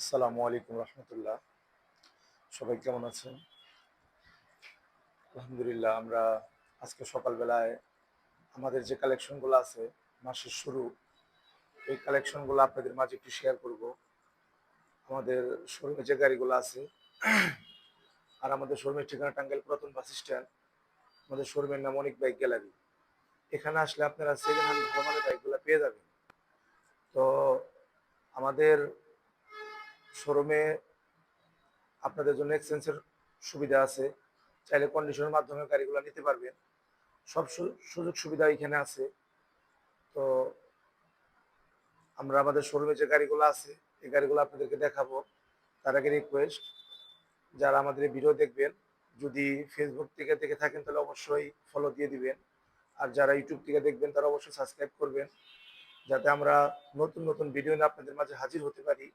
আসসালামু আলাইকুম রহমতুল্লাহ। সবাই কেমন আছেন? আলহামদুলিল্লাহ, আমরা আজকে সকালবেলায় আমাদের যে কালেকশনগুলো আছে মাসের শুরু, এই কালেকশনগুলো আপনাদের মাঝে একটু শেয়ার করব। আমাদের শোরুমে যে গাড়িগুলো আছে, আর আমাদের শোরুমের ঠিকানা টাঙ্গাইল পুরাতন বাস স্ট্যান্ড, আমাদের শোরুমের নাম অনেক বাইক গ্যালারি। এখানে আসলে আপনারা সেকেন্ড হ্যান্ড ভালো মানের বাইকগুলো পেয়ে যাবেন। তো আমাদের শোরুমে আপনাদের জন্য এক্সচেঞ্জের সুবিধা আছে। চাইলে কন্ডিশনের মাধ্যমে গাড়িগুলো নিতে পারবেন। সব সুযোগ সুবিধা এখানে আছে। তো আমরা আমাদের শোরুমে যে গাড়িগুলো আছে, এই গাড়িগুলো আপনাদেরকে দেখাবো। তার আগে রিকোয়েস্ট যারা আমাদের ভিডিও দেখবেন, যদি ফেসবুক থেকে দেখে থাকেন, তাহলে অবশ্যই ফলো দিয়ে দিবেন। আর যারা ইউটিউব থেকে দেখবেন, তারা অবশ্যই সাবস্ক্রাইব করবেন। যাতে আমরা নতুন নতুন ভিডিও নিয়ে আপনাদের মাঝে হাজির হতে পারি।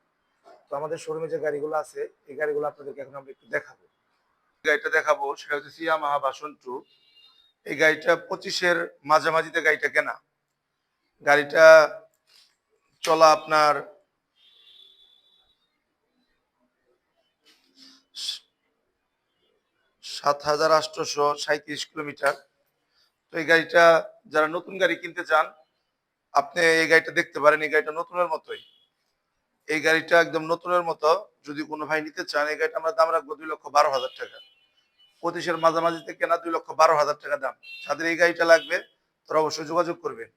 তো আমাদের শোরুমে যে গাড়িগুলো আছে, এই গাড়িগুলো আপনাদেরকে এখন আমরা একটু দেখাবো। গাড়িটা দেখাবো, সেটা হচ্ছে সিয়ামাহা বাসন টু। এই গাড়িটা পঁচিশের মাঝামাঝিতে গাড়িটা কেনা। গাড়িটা চলা আপনার সাত হাজার আটশোশো সাঁত্রিশ কিলোমিটার। তো এই গাড়িটা যারা নতুন গাড়ি কিনতে চান, আপনি এই গাড়িটা দেখতে পারেন, এই গাড়িটা নতুনের মতোই। এই গাড়িটা একদম নতুনের মতো, যদি কোনো ভাই নিতে চান, এই গাড়িটা আমরা দাম রাখব দুই লক্ষ বারো হাজার টাকা। পঁচিশের মাঝামাঝিতে কেনা দুই লক্ষ বারো হাজার টাকা দাম। যাদের এই গাড়িটা লাগবে, তারা অবশ্যই যোগাযোগ করবেন।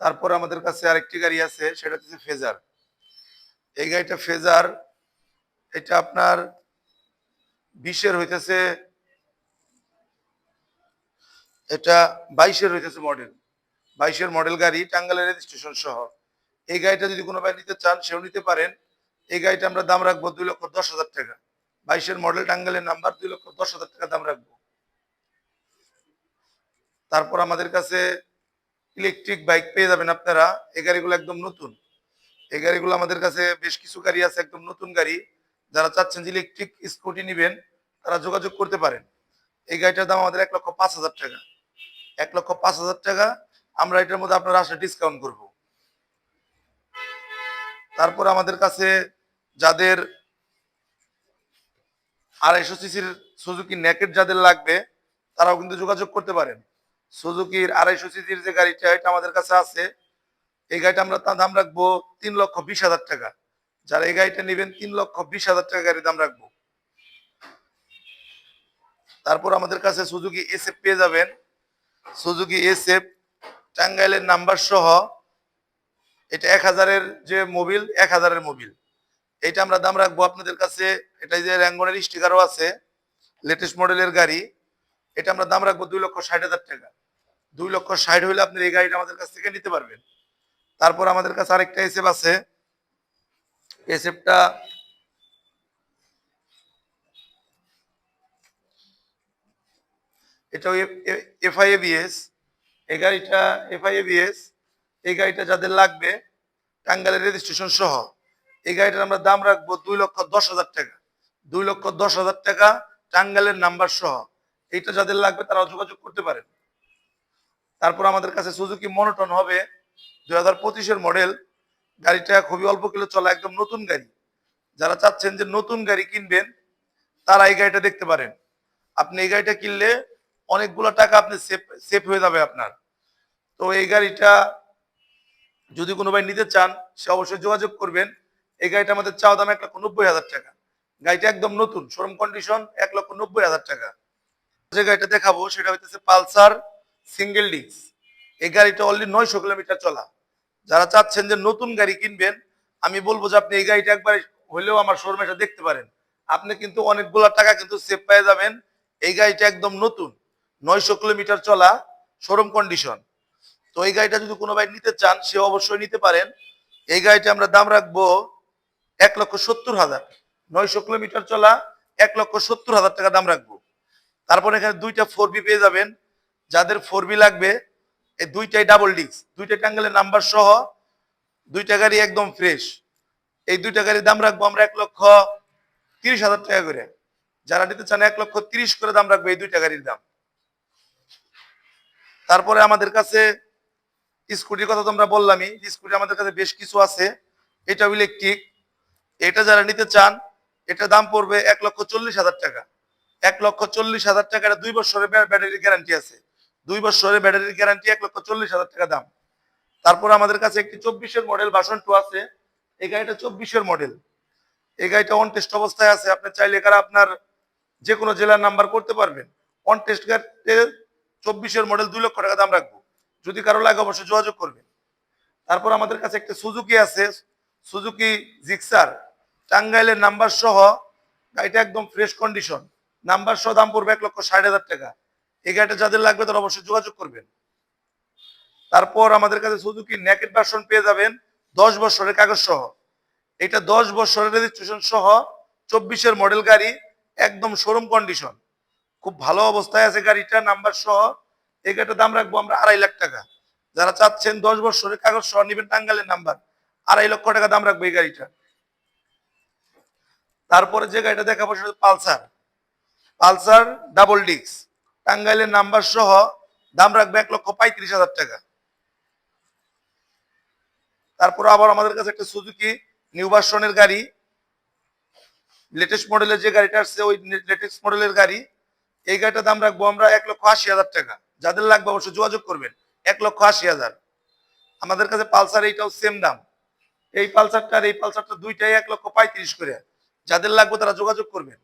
তারপর আমাদের কাছে আরেকটি গাড়ি আছে, সেটা হচ্ছে ফেজার এই গাড়িটা ফেজার এটা আপনার বিশের হইতেছে, এটা বাইশের হইতেছে মডেল বাইশের মডেল গাড়ি টাঙ্গালের রেজিস্ট্রেশন সহ। এই গাড়িটা যদি কোনো ভাই নিতে চান, সেও নিতে পারেন। এই গাড়িটা আমরা দাম রাখব দুই লক্ষ দশ হাজার টাকা। বাইশের মডেল টাঙ্গালের নাম্বার দুই লক্ষ দশ হাজার টাকা দাম রাখব। তারপর আমাদের কাছে ইলেকট্রিক বাইক পেয়ে যাবেন আপনারা। এই গাড়িগুলো একদম নতুন। এই গাড়িগুলো আমাদের কাছে বেশ কিছু গাড়ি আছে, একদম নতুন গাড়ি। যারা চাচ্ছেন যে ইলেকট্রিক স্কুটি নেবেন, তারা যোগাযোগ করতে পারেন। এই গাড়িটার দাম আমাদের এক লক্ষ পাঁচ হাজার টাকা। এক লক্ষ পাঁচ হাজার টাকা। আমরা এটার মধ্যে আপনার আসলে ডিসকাউন্ট করব। তারপর আমাদের কাছে যাদের আড়াইশো সিসির সুজুকি নেকেট যাদের লাগবে, তারাও কিন্তু যোগাযোগ করতে পারেন। সুজুকির আড়াইশো সিসির যে গাড়িটা, এটা আমাদের কাছে আছে। এই গাড়িটা আমরা তার দাম রাখব তিন লক্ষ বিশ হাজার টাকা। যারা এই গাড়িটা নেবেন, তিন লক্ষ বিশ হাজার টাকা গাড়ির দাম রাখব। তারপর আমাদের কাছে সুজুকি এসএফ পেয়ে যাবেন। সুজুকি এসএফ, টাঙ্গাইলের নাম্বার সহ এটা এক হাজারের যে মোবিল, এক হাজারের মোবিল। এটা আমরা দাম রাখব আপনাদের কাছে এটা যে র্যাঙ্গনের স্টিকারও আছে লেটেস্ট মডেলের গাড়ি, এটা আমরা দাম রাখব দুই লক্ষ ষাট হাজার টাকা। দুই লক্ষ ষাট হইলে আপনি এই গাড়িটা আমাদের কাছ থেকে নিতে পারবেন। তারপর আমাদের কাছে আরেকটা এসএফ আছে। এসএফটা এটাও এফআইএবিএস এই গাড়িটা এফআইএবিএস এই গাড়িটা যাদের লাগবে টাঙ্গালের রেজিস্ট্রেশন সহ, এই গাড়িটার আমরা দাম রাখব দুই লক্ষ দশ হাজার টাকা। দুই লক্ষ দশ হাজার টাকা টাঙ্গালের নাম্বার সহ। এইটা যাদের লাগবে তারা যোগাযোগ করতে পারেন। তারপর আমাদের কাছে সুজুকি মনোটন হবে দুই হাজার পঁচিশের মডেল গাড়িটা খুবই অল্প কিলো চলা, একদম নতুন গাড়ি। যারা চাচ্ছেন যে নতুন গাড়ি কিনবেন, তারা এই গাড়িটা দেখতে পারেন। আপনি এই গাড়িটা কিনলে অনেকগুলো টাকা আপনি সেফ সেভ হয়ে যাবে আপনার। তো এই গাড়িটা যদি কোনো ভাই নিতে চান, সে অবশ্যই যোগাযোগ করবেন। এই গাড়িটা আমাদের চাওয়া দাম এক লক্ষ নব্বই হাজার টাকা। গাড়িটা একদম নতুন শোরুম কন্ডিশন এক লক্ষ নব্বই হাজার টাকা। যে গাড়িটা দেখাবো, সেটা হইতেছে পালসার সিঙ্গেল ডিস্ক এই গাড়িটা অলরেডি নয়শো কিলোমিটার চলা। যারা চাচ্ছেন যে নতুন গাড়ি কিনবেন, আমি বলব যে আপনি এই গাড়িটা একবার হলেও আমার শোরুমে এটা দেখতে পারেন। আপনি কিন্তু অনেকগুলো টাকা কিন্তু সেভ পেয়ে যাবেন। এই গাড়িটা একদম নতুন, নয়শো কিলোমিটার চলা শোরুম কন্ডিশন তো এই গাড়িটা যদি কোনো ভাই নিতে চান সে অবশ্যই নিতে পারেন। এই গাড়িটা আমরা দাম রাখব এক লক্ষ সত্তর হাজার। নয়শো কিলোমিটার চলা, এক লক্ষ সত্তর হাজার টাকা দাম রাখব। তারপর এখানে দুইটা ফোর বি পেয়ে যাবেন। যাদের ফোর বি লাগবে, এই দুইটাই ডাবল ডিস্ক দুইটা টাঙ্গেলের নাম্বার সহ দুইটা গাড়ি একদম ফ্রেশ এই দুইটা গাড়ির দাম রাখব আমরা এক লক্ষ তিরিশ হাজার টাকা করে। যারা নিতে চান, এক লক্ষ তিরিশ করে দাম রাখবে এই দুইটা গাড়ির দাম। তারপরে আমাদের কাছে স্কুটির কথা তো আমরা বললামই স্কুটি আমাদের কাছে বেশ কিছু আছে। এটাও ইলেকট্রিক এটা যারা নিতে চান, এটা দাম পড়বে এক লক্ষ চল্লিশ হাজার টাকা। এক লক্ষ চল্লিশ হাজার টাকা, এটা দুই বছরের ব্যাটারির গ্যারান্টি আছে। দুই বছরের ব্যাটারির গ্যারান্টি এক লক্ষ চল্লিশ হাজার টাকা দাম। তারপর আমাদের কাছে একটি চব্বিশের মডেল বাসন টু আছে। এই গাড়িটা চব্বিশের মডেল এই গাড়িটা অন টেস্ট অবস্থায় আছে। আপনি চাইলে এখানে আপনার যে কোনো জেলার নাম্বার করতে পারবেন। অন টেস্ট গাড়িতে চব্বিশের মডেল দুই লক্ষ টাকা দাম রাখব। যদি কারও লাগে অবশ্যই যোগাযোগ করবেন। তারপর আমাদের কাছে একটা সুজুকি আছে, সুজুকি জিক্সার। টাঙ্গাইলের নাম্বার সহ, গাড়িটা একদম ফ্রেশ কন্ডিশন নাম্বার সহ দাম পড়বে এক লক্ষ ষাট হাজার টাকা। এই গাড়িটা যাদের লাগবে তারা অবশ্যই যোগাযোগ করবেন। তারপর আমাদের কাছে সুজুকি নেকেট ভার্সন পেয়ে যাবেন দশ বছরের কাগজ সহ। এটা দশ বছরের রেজিস্ট্রেশন সহ চব্বিশের মডেল গাড়ি, একদম শোরুম কন্ডিশন খুব ভালো অবস্থায় আছে গাড়িটা, নাম্বার সহ এই গাড়িটার দাম রাখব আমরা আড়াই লাখ টাকা। যারা চাচ্ছেন দশ বছরের কাগজ সহ নেবেন টাঙ্গালের নাম্বার আড়াই লক্ষ টাকা দাম রাখব এই গাড়িটা। তারপরে যে গাড়িটা দেখাবো সেটা পালসার। পালসার ডাবল ডিক্স টাঙ্গাইলের নাম্বার সহ দাম রাখবে এক লক্ষ পঁয়ত্রিশ হাজার টাকা। তারপর আবার আমাদের কাছে একটা সুজুকি নিউ গাড়ি। লেটেস্ট মডেলের যে গাড়িটা আসছে, ওই লেটেস্ট মডেলের গাড়ি। এই গাড়িটার দাম রাখব আমরা এক লক্ষ আশি হাজার টাকা। যাদের লাগবে অবশ্যই যোগাযোগ করবেন। এক লক্ষ আশি হাজার। আমাদের কাছে পালসার এইটাও সেম দাম। এই পালসারটা আর এই পালসারটা দুইটাই এক লক্ষ পঁয়ত্রিশ করে। যাদের লাগবে তারা যোগাযোগ করবেন।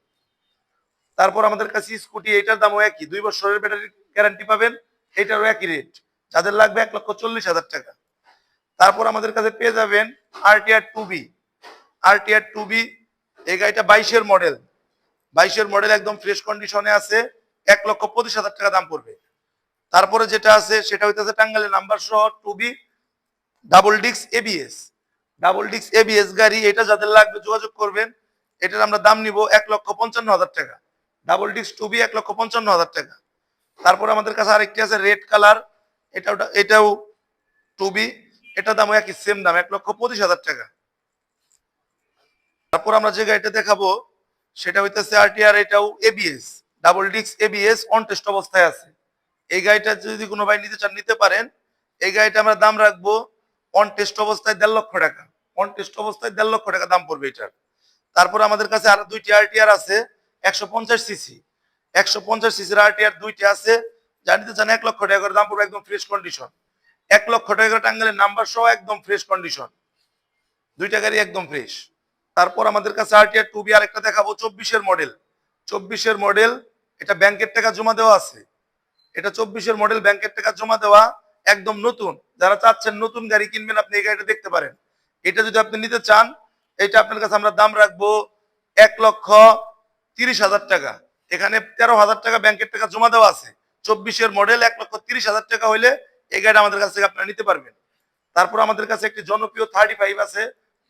তারপর আমাদের কাছে স্কুটি, এইটার দামও একই। দুই বছরের ব্যাটারি গ্যারান্টি পাবেন, এইটারও একই রেট যাদের লাগবে এক লক্ষ চল্লিশ হাজার টাকা। তারপর আমাদের কাছে পেয়ে যাবেন RTR two B RTR two B এই গাড়িটা বাইশের মডেল বাইশের মডেল একদম ফ্রেশ কন্ডিশনে আছে। এক লক্ষ পঁচিশ হাজার টাকা দাম পড়বে। তারপরে যেটা আছে, সেটা হইতেছে টাঙ্গালের নাম্বার সহ টু বি ডাবল ডিক্স এবিএস ডাবল ডিক্স এবিএস গাড়ি, এটা যাদের লাগবে যোগাযোগ করবেন, এটার আমরা দাম নিব এক লক্ষ পঞ্চান্ন হাজার টাকা। ডাবল ডিক্স টু বি এক লক্ষ পঞ্চান্ন হাজার টাকা। তারপর আমাদের কাছে আরেকটি আছে রেড কালার এটাও এটাও টু বি এটা দাম একই সেম দাম, এক লক্ষ পঁচিশ হাজার টাকা। তারপর আমরা যে গাড়িটা দেখাবো, সেটা হইতেছে আরটিআর এটাও এবিএস ডাবল ডিক্স এবিএস অন টেস্ট অবস্থায় আছে। এই গাড়িটা যদি কোনো ভাই নিতে চান, নিতে পারেন। এই গাড়িটা আমরা দাম রাখব অন টেস্ট অবস্থায় দেড় লক্ষ টাকা। অন টেস্ট অবস্থায় দেড় লক্ষ টাকা দাম পড়বে এটার। তারপর আমাদের কাছে আরও দুইটি আরটিআর আছে, একশো পঞ্চাশ সিসি একশো পঞ্চাশ সিসির আরটিআর দুইটি আছে। যা নিতে চান, এক লক্ষ টাকা করে দাম পড়বে একদম ফ্রেশ কন্ডিশন এক লক্ষ টাকা করে টাঙ্গালের নাম্বার সহ একদম ফ্রেশ কন্ডিশন দুইটা গাড়ি একদম ফ্রেশ তারপর আমাদের কাছে আরটিআর টু বি আরেকটা দেখাবো, চব্বিশের মডেল চব্বিশের মডেল এটা ব্যাংকের টাকা জমা দেওয়া আছে। এটা চব্বিশের মডেল ব্যাংকের টাকা জমা দেওয়া একদম নতুন। যারা চাচ্ছেন নতুন গাড়ি কিনবেন, আপনি এই গাড়িটা দেখতে পারেন। এটা যদি আপনি নিতে চান, এটা আপনার কাছে আমরা দাম রাখব এক লক্ষ তিরিশ হাজার টাকা। এখানে তেরো হাজার টাকা ব্যাংকের টাকা জমা দেওয়া আছে। চব্বিশের মডেল এক লক্ষ তিরিশ হাজার টাকা হইলে এই গাড়ি আমাদের কাছ থেকে আপনারা নিতে পারবেন। তারপর আমাদের কাছে একটি জনপ্রিয় থার্টি ফাইভ আছে,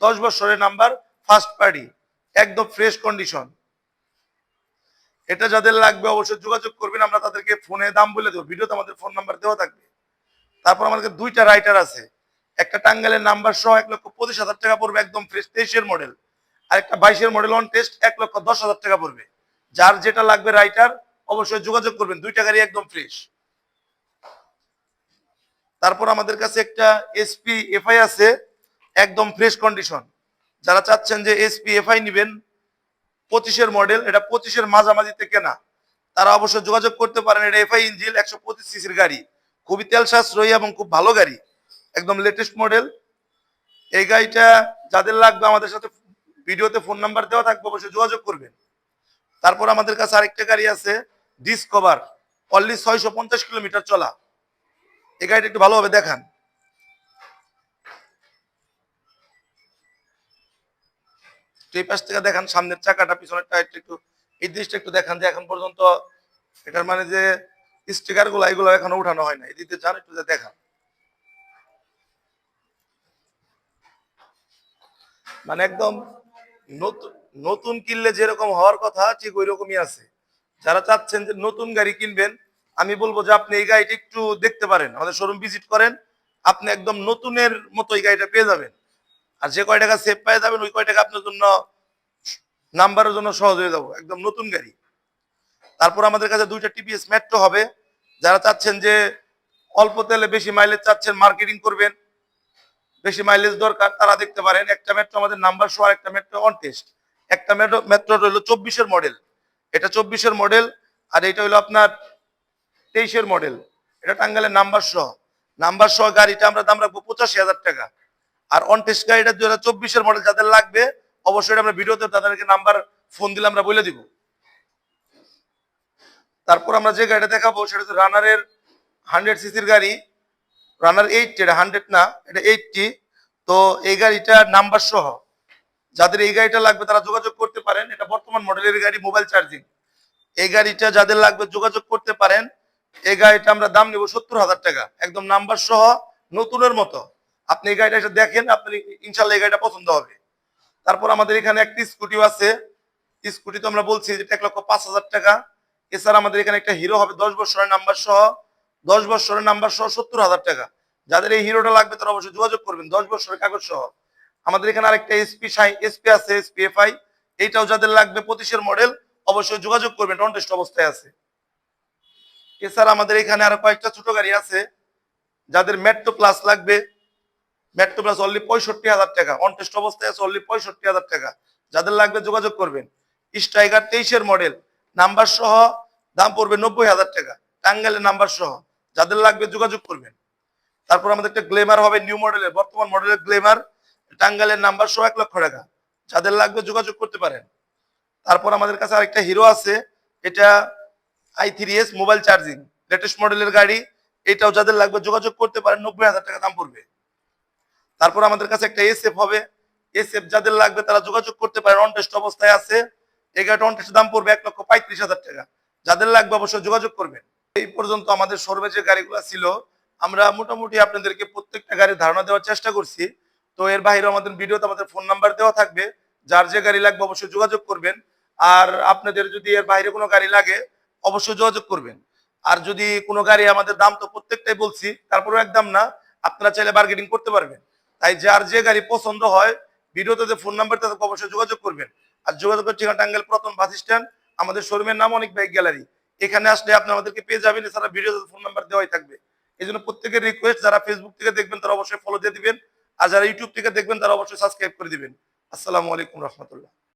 দশ বছরের নাম্বার ফার্স্ট পার্টি একদম ফ্রেশ কন্ডিশন এটা যাদের লাগবে অবশ্যই যোগাযোগ করবেন, আমরা তাদেরকে ফোনে দাম বলে দেবো। ভিডিওতে আমাদের ফোন নাম্বার দেওয়া থাকবে। তারপর আমাদের দুইটা রাইটার আছে। একটা টাঙ্গালের নাম্বার সহ এক লক্ষ পঁচিশ হাজার টাকা পড়বে, একদম ফ্রেশ তেইশের মডেল আর একটা বাইশের মডেল অন টেস্ট এক লক্ষ দশ হাজার টাকা পড়বে। যার যেটা লাগবে রাইটার অবশ্যই যোগাযোগ করবেন। দুইটা গাড়ি একদম ফ্রেশ তারপর আমাদের কাছে একটা এসপি এফআই আছে, একদম ফ্রেশ কন্ডিশন যারা চাচ্ছেন যে এসপি এফআই নিবেন পঁচিশের মডেল এটা পঁচিশের মাঝামাঝিতে কেনা। তারা অবশ্য যোগাযোগ করতে পারেন, এটা এফআই ইঞ্জিল একশো পঁচিশ সিসির গাড়ি। খুবই তেল সাশ্রয়ী এবং খুব ভালো গাড়ি। একদম লেটেস্ট মডেল এই গাড়িটা যাদের লাগবে আমাদের সাথে ভিডিওতে ফোন নাম্বার দেওয়া থাকবে, অবশ্যই যোগাযোগ করবেন। তারপর আমাদের কাছে আরেকটা গাড়ি আছে ডিসকভার অনলি ছয়শো পঞ্চাশ কিলোমিটার চলা। এই গাড়িটা একটু ভালোভাবে দেখান। তো পাশ থেকে দেখান, সামনের চাকাটা, পিছনের টায়ারটা একটু এই দৃশ্যটা একটু দেখান যে এখন পর্যন্ত এটার মানে যে স্টিকারগুলো, এগুলো এখনও উঠানো হয় না এই দিতে চান একটু যে দেখান। মানে একদম নতুন নতুন কিনলে যেরকম হওয়ার কথা, ঠিক ওই রকমই আছে। যারা চাচ্ছেন যে নতুন গাড়ি কিনবেন, আমি বলব যে আপনি এই গাড়িটা একটু দেখতে পারেন। আমাদের শোরুম ভিজিট করেন, আপনি একদম নতুনের মতো এই গাড়িটা পেয়ে যাবেন। আর যে কয় টাকা সেভ পেয়ে যাবেন, ওই কয় টাকা আপনার জন্য নাম্বারের জন্য সহজ হয়ে যাব। একদম নতুন গাড়ি। তারপর আমাদের কাছে দুইটা টিপিএস মেট্রো হবে। যারা চাচ্ছেন যে অল্প তেলে বেশি মাইলেজ চাচ্ছেন মার্কেটিং করবেন, বেশি মাইলেজ দরকার, তারা দেখতে পারেন, একটা মেট্রো আমাদের নাম্বার আর একটা মেট্রো অন টেস্ট একটা মেট্রো মেট্রো হলো চব্বিশের মডেল এটা চব্বিশের মডেল আর এটা হলো আপনার তেইশের মডেল এটা টাঙ্গালের নাম্বার সহ। নাম্বার সহ গাড়িটা আমরা দাম রাখব পঁচাশি হাজার টাকা। আর অন টেস্ট গাড়িটা দু হাজার চব্বিশের মডেল যাদের লাগবে, অবশ্যই আমরা ভিডিওতে তাদেরকে নাম্বার ফোন দিলে আমরা বলে দিব। তারপর আমরা যে গাড়িটা দেখাবো, সেটা হচ্ছে রানারের হান্ড্রেড সিসির গাড়ি। রানার এইটটি এটা হান্ড্রেড না, এটা এইটটি তো এই গাড়িটা নাম্বার সহ, যাদের এই গাড়িটা লাগবে তারা যোগাযোগ করতে পারেন। এটা বর্তমান মডেলের গাড়ি মোবাইল চার্জিং এই গাড়িটা যাদের লাগবে যোগাযোগ করতে পারেন, এই গাড়িটা আমরা দাম নেব সত্তর হাজার টাকা। একদম নাম্বার সহ, নতুনের মতো। আপনি এই গাড়িটা দেখেন, আপনি ইনশাল্লাহ এই গাড়িটা পছন্দ হবে। তারপর আমাদের এখানে একটি স্কুটিও আছে। স্কুটি তো আমরা বলছি যেটা এক লক্ষ পাঁচ হাজার টাকা। এছাড়া আমাদের এখানে একটা হিরো হবে, দশ বছরের নাম্বার সহ, দশ বছরের নাম্বার সহ সত্তর হাজার টাকা। যাদের এই হিরোটা লাগবে তারা অবশ্যই যোগাযোগ করবেন, দশ বছরের কাগজ সহ। আমাদের এখানে আরেকটা এসপি এসপি আছে এসপি এফআই এইটাও যাদের লাগবে পঁচিশের মডেল অবশ্যই যোগাযোগ করবেন কন্টেস্ট অবস্থায় আছে। এছাড়া আমাদের এখানে আরও কয়েকটা ছোট গাড়ি আছে। যাদের মেট্রো প্লাস লাগবে মেট্রো অনলি পঁয়ষট্টি হাজার টাকা অনটেস্ট অবস্থায় আছে অনলি পঁয়ষট্টি হাজার টাকা। যাদের লাগবে যোগাযোগ করবেন। স্ট্রাইকার তেইশের মডেল নাম্বার সহ দাম পড়বে নব্বই হাজার টাকা টাঙ্গাইলের নাম্বার সহ। যাদের লাগবে যোগাযোগ করবেন। তারপর আমাদের একটা গ্লেমার হবে নিউ মডেলের বর্তমান মডেলের গ্লেমার টাঙ্গাইলের নাম্বার সহ এক লক্ষ টাকা। যাদের লাগবে যোগাযোগ করতে পারেন। তারপর আমাদের কাছে আরেকটা হিরো আছে, এটা I three S mobile charging latest মডেলের গাড়ি, এটাও যাদের লাগবে যোগাযোগ করতে পারেন, নব্বই হাজার টাকা দাম পড়বে। তারপর আমাদের কাছে একটা এসএফ হবে। এসএফ যাদের লাগবে তারা যোগাযোগ করতে পারেন। অন টেস্ট অবস্থায় আছে। এই গাড়িটা অন টেস্ট দাম পড়বে এক লক্ষ পঁয়ত্রিশ হাজার টাকা। যাদের লাগবে অবশ্যই যোগাযোগ করবেন। এই পর্যন্ত আমাদের সর্বে যে গাড়িগুলো ছিল, আমরা মোটামুটি আপনাদেরকে প্রত্যেকটা গাড়ির ধারণা দেওয়ার চেষ্টা করছি। তো এর বাইরে আমাদের ভিডিওতে আমাদের ফোন নাম্বার দেওয়া থাকবে। যার যে গাড়ি লাগবে অবশ্যই যোগাযোগ করবেন। আর আপনাদের যদি এর বাইরে কোনো গাড়ি লাগে, অবশ্যই যোগাযোগ করবেন। আর যদি কোনো গাড়ি আমাদের দাম তো প্রত্যেকটাই বলছি, তারপরেও একদম না, আপনারা চাইলে বার্গেনিং করতে পারবেন। তাই যার যে গাড়ি পছন্দ হয়, ভিডিওতে ফোন নাম্বার তাদের অবশ্যই যোগাযোগ করবেন। আর যোগাযোগের ঠিকানা টাঙ্গাইল প্রথম বাস স্ট্যান্ড আমাদের শোরুমের নাম অনেক বাইক গ্যালারি। এখানে আসলে আপনি আমাদেরকে পেয়ে যাবেন, এছাড়া ভিডিওতে ফোন নাম্বার দেওয়াই থাকবে। এই জন্য প্রত্যেকের রিকোয়েস্ট যারা ফেসবুক থেকে দেখবেন, তারা অবশ্যই ফলো দিয়ে দিবেন। আর যারা ইউটিউব থেকে দেখবেন, তারা অবশ্যই সাবস্ক্রাইব করে দিবেন। আসসালামু আলাইকুম রহমতুল্লাহ।